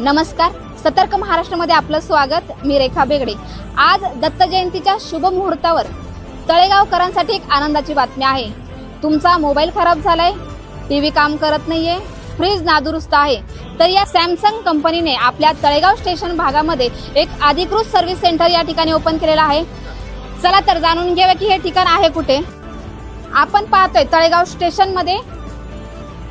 नमस्कार. सतर्क महाराष्ट्रामध्ये आपलं स्वागत. मी रेखा बेगडे. आज दत्त जयंतीच्या शुभ मुहूर्तावर तळेगावकरांसाठी एक आनंदाची बातमी आहे. तुमचा मोबाईल खराब झालाय. टीव्ही काम करत नाहीये. फ्रीज नादुरुस्त आहे. तर या सॅमसंग कंपनीने आपल्या तळेगाव स्टेशन भागामध्ये एक अधिकृत सर्व्हिस सेंटर या ठिकाणी ओपन केलेलं आहे. चला तर जाणून घेऊया की हे ठिकाण आहे कुठे? आपण पाहतोय तळेगाव स्टेशनमध्ये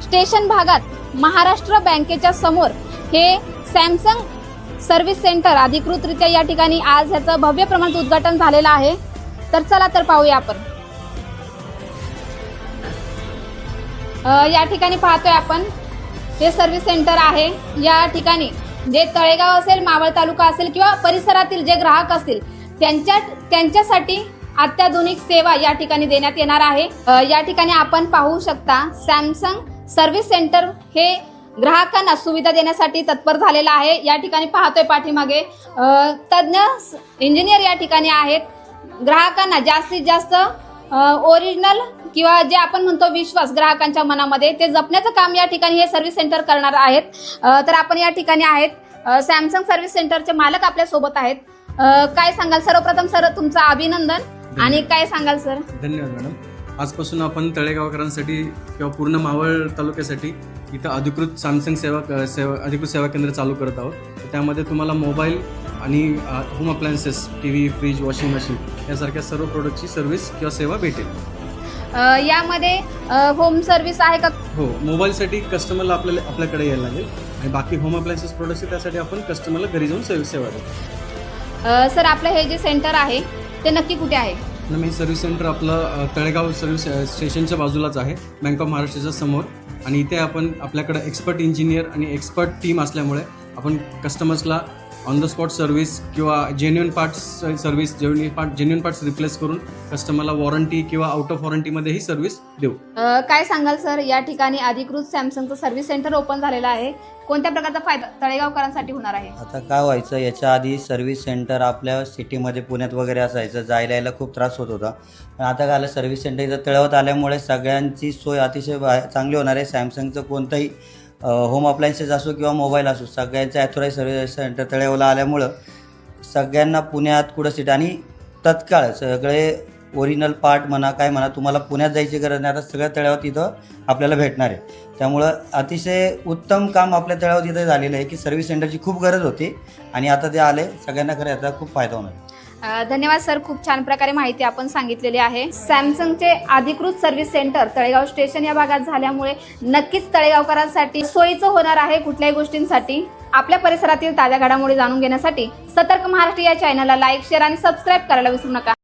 स्टेशन भागात महाराष्ट्र बँकेच्या समोर हे सॅमसंग सर्व्हिस सेंटर अधिकृतरित्या या ठिकाणी आज ह्याचं भव्य प्रमाणात उद्घाटन झालेलं आहे. तर चला तर पाहूया आपण. या ठिकाणी पाहतोय आपण. हे सर्व्हिस सेंटर आहे. या ठिकाणी जे तळेगाव असेल मावळ तालुका असेल किंवा परिसरातील जे ग्राहक असतील त्यांच्या त्यांच्यासाठी अत्याधुनिक सेवा या ठिकाणी देण्यात येणार आहे. या ठिकाणी आपण पाहू शकता सॅमसंग सर्व्हिस सेंटर हे ग्राहकांना सुविधा देण्यासाठी तत्पर झालेला आहे. या ठिकाणी पाहतोय पाठीमागे. तज्ज्ञ इंजिनियर या ठिकाणी आहेत. ग्राहकांना जास्तीत जास्त ओरिजिनल किंवा जे आपण म्हणतो विश्वास ग्राहकांच्या मनामध्ये ते जपण्याचं काम या ठिकाणी हे सर्व्हिस सेंटर करणार आहेत. तर आपण या ठिकाणी आहेत. सॅमसंग सर्व्हिस सेंटरचे मालक आपल्यासोबत आहेत. काय सांगाल? सर्वप्रथम सर तुमचं अभिनंदन. आणि काय सांगाल सर? धन्यवाद मॅडम आजपासून आपण तळेगावकरांसाठी किंवा पूर्ण मावळ तालुक्यासाठी इथं अधिकृत सॅमसंग सेवा क- सेवा अधिकृत सेवा केंद्र चालू करत आहोत. तर त्यामध्ये तुम्हाला मोबाईल आणि home appliances T V fridge washing machine यासारख्या सर्व प्रोडक्टची सर्व्हिस किंवा सेवा भेटेल. यामध्ये होम सर्व्हिस आहे का? हो मोबाईलसाठी कस्टमरला आपल्याला आपल्याकडे यायला लागेल. आणि बाकी होम अप्लायन्सेस प्रोडक्ट्स त्यासाठी आपण कस्टमरला घरी जाऊन सेवा सेवा देतो अ, सर आपलं हे जे सेंटर आहे ते नक्की कुठे आहे? ना मी सर्व्हिस सेंटर आपलं तळेगाव सर्व्हिस स्टेशनच्या बाजूलाच आहे. बँक ऑफ महाराष्ट्राच्या समोर. आणि इथे आपण आपल्याकडं एक्सपर्ट इंजिनियर आणि एक्सपर्ट टीम असल्यामुळे आपण कस्टमर्सला ऑन द स्पॉट सर्व्हिस किंवा genuine parts service genuine part genuine parts replace करून कस्टमरला वॉरंटी किंवा आउट ऑफ वॉरंटीमध्येही सर्व्हिस देऊ. अ, काय सांगाल सर या ठिकाणी अधिकृत सॅमसंगचं सर्व्हिस सेंटर ओपन झालेलं आहे. कोणत्या प्रकारचा फायदा तळेगावकरांसाठी होणार आहे? आता काय व्हायचं याच्या आधी सर्व्हिस सेंटर आपल्या सिटीमध्ये पुण्यात वगैरे असायचं जायला यायला खूप त्रास होत होता. पण आता काय झालं सर्व्हिस सेंटर इथं तळवत आल्यामुळे सगळ्यांची सोय अतिशय चांगली होणार आहे. सॅमसंगचं कोणतंही होम अप्लायन्सेस असो किंवा मोबाईल असो सगळ्यांचं ॲथोराईज सर्व्हिस सेंटर तळेवला आल्यामुळं सगळ्यांना पुण्यात कुठं सीट आणि तत्काळ सगळे ओरिजिनल पार्ट म्हणा काय म्हणा तुम्हाला पुण्यात जायची गरज नाही. आता सगळ्या तळ्यावर तिथं आपल्याला भेटणार आहे. त्यामुळं अतिशय उत्तम काम आपल्या तळ्यावर तिथं झालेलं आहे की सर्व्हिस सेंटरची खूप गरज होती आणि आता ते आले. सगळ्यांना खरं याचा खूप फायदा होणार आहे. धन्यवाद सर खूप छान प्रकारे माहिती आपण सांगितलेली आहे. सॅमसंगचे अधिकृत सर्व्हिस सेंटर तळेगाव स्टेशन या भागात झाल्यामुळे नक्कीच तळेगावकरांसाठी सोयीचं होणार आहे कुठल्याही गोष्टींसाठी. आपल्या परिसरातील ताज्या घडामोडी जाणून घेण्यासाठी सतर्क महाराष्ट्र या चॅनलला लाईक शेअर आणि सबस्क्राईब करायला विसरू नका.